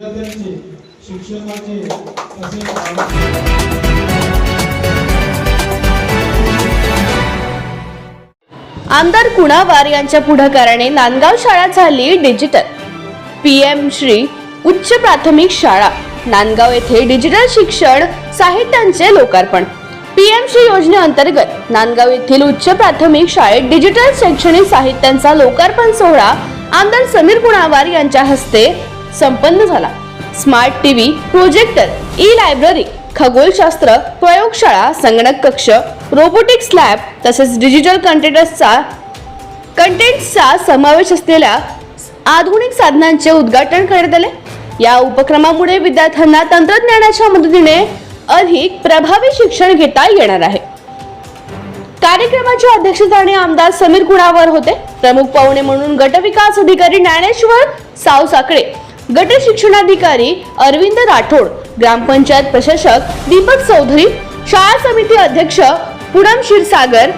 विद्यार्थ्यांचे शिक्षकाचे आमदार कुणावार यांच्या पुढाकाराने नांदगाव शाळा झाली डिजिटल. पीएम श्री उच्च प्राथमिक शाळा नांदगाव येथे डिजिटल शिक्षण साहित्यांचे लोकार्पण. पीएम श्री योजनेअंतर्गत नांदगाव येथील उच्च प्राथमिक शाळेत डिजिटल शैक्षणिक साहित्यांचा लोकार्पण सोहळा आमदार समीर कुणावार यांच्या हस्ते संपन्न झाला. Smart TV projector E library खगोलशास्त्र प्रयोगशाळा संगणक कक्ष रोबोटिक्स लॅब तसेच डिजिटल कंटेनर्सचा कंटेंट्सचा समावेश असलेल्या आधुनिक साधनांचे उद्घाटन करण्यात आले. या उपक्रमामुळे विद्यार्थ्यांना तंत्रज्ञानाच्या मदतीने अधिक प्रभावी शिक्षण घेता येणार आहे. कार्यक्रमाच्या अध्यक्षस्थानी आमदार समीर कुणावर होते? प्रमुख पाहुणे म्हणून गटविकास अधिकारी ज्ञानेश्वर सावसाकडे. गट शिक्षणाधिकारी अरविंद राठोड ग्रामपंचायत प्रशासक दीपक चौधरी शाळा समिती अध्यक्ष पूनम क्षीरसागर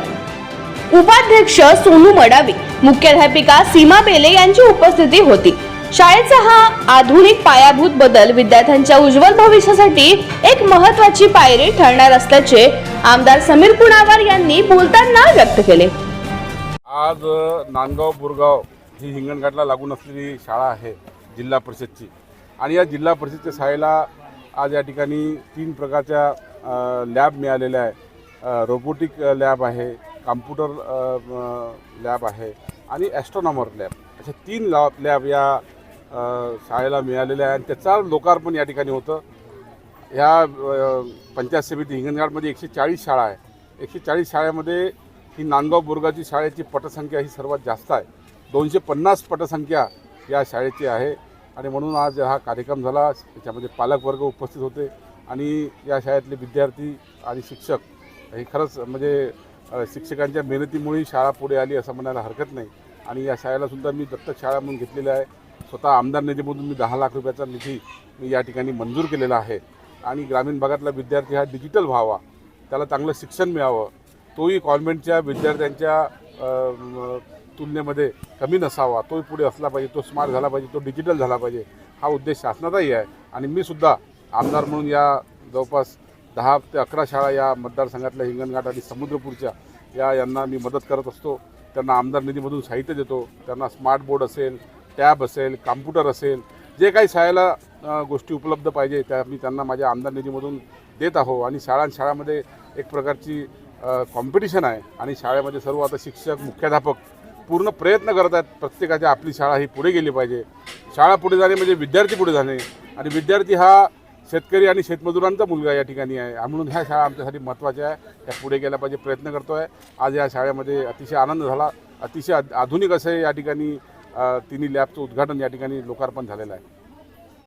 उपाध्यक्ष सोनू मडावी मुख्याध्यापिका सीमा बेले यांची उपस्थिती होती. शाळेचा हा आधुनिक पायाभूत बदल विद्यार्थ्यांच्या उज्ज्वल भविष्यासाठी एक महत्वाची पायरी ठरणार असल्याचे आमदार समीर पुणावार यांनी बोलताना व्यक्त केले. आज नांदगाव बुरगाव ही हिंगणघाटला लागून असलेली शाळा आहे. जिल्हा परिषदची. आणि या जिल्हा परिषदच्या शाळेला आज या ठिकाणी तीन प्रकारच्या लॅब मिळालेल्या आहे रोबोटिक लॅब आहे कॉम्प्युटर लॅब आहे आणि ॲस्ट्रॉनॉमर लॅब. अशा तीन लॅब लॅब या शाळेला मिळालेल्या आहे आणि त्याचा लोकार्पण या ठिकाणी होतं. ह्या पंचायत समिती हिंगणघाटमध्ये एकशे चाळीस शाळा आहे. एकशे चाळीस शाळेमध्ये ही नांदगाव बोरगावची शाळेची पटसंख्या ही सर्वात जास्त आहे. दोनशे पन्नास पटसंख्या या शाळेची आहे. आणि म्हणून आज हा कार्यक्रम झाला. त्याच्यामध्ये पालकवर्ग उपस्थित होते. आणि या शाळेतले विद्यार्थी आणि शिक्षक हे खरंच म्हणजे शिक्षकांच्या मेहनतीमुळे शाळा पुढे आली असं म्हणायला हरकत नाही. आणि या शाळेला सुद्धा मी दत्तक शाळा म्हणून घेतलेली आहे. स्वतः आमदार निधीमधून मी दहा लाख रुपयाचा निधी मी या ठिकाणी मंजूर केलेला आहे. आणि ग्रामीण भागातला विद्यार्थी हा डिजिटल व्हावा. त्याला चांगलं शिक्षण मिळावं. तोही कॉन्व्हेंटच्या विद्यार्थ्यांच्या तुलनेमध्ये कमी नसावा. तोही पुढे असला पाहिजे तो स्मार्ट झाला पाहिजे तो डिजिटल झाला पाहिजे हा उद्देश शासनाचाही आहे. आणि मी सुद्धा आमदार म्हणून या जवळपास दहा ते अकरा शाळा या मतदारसंघातल्या हिंगणघाट आणि समुद्रपूरच्या या यांना मी मदत करत असतो. त्यांना आमदार निधीमधून साहित्य देतो. त्यांना स्मार्ट बोर्ड असेल टॅब असेल कॉम्प्युटर असेल जे काही शाळेला गोष्टी उपलब्ध पाहिजे त्या मी त्यांना माझ्या आमदार निधीमधून देत आहो. आणि शाळां शाळामध्ये एक प्रकारची कॉम्पिटिशन आहे आणि शाळेमध्ये सर्व आता शिक्षक मुख्याध्यापक पूर्ण प्रयत्न करत आहेत. प्रत्येकाच्या आपली शाळा ही पुढे गेली पाहिजे. शाळा पुढे जाणे म्हणजे विद्यार्थी पुढे जाणे. आणि विद्यार्थी हा शेतकरी आणि शेतमजुरांचा मुलगा या ठिकाणी आहे. म्हणून ह्या शाळा आमच्यासाठी महत्त्वाच्या आहे. त्या पुढे गेल्या पाहिजे प्रयत्न करतो आहे आज या शाळेमध्ये अतिशय आनंद झाला. अतिशय आधुनिक असं या ठिकाणी तिन्ही लॅबचं उद्घाटन या ठिकाणी लोकार्पण झालेलं आहे.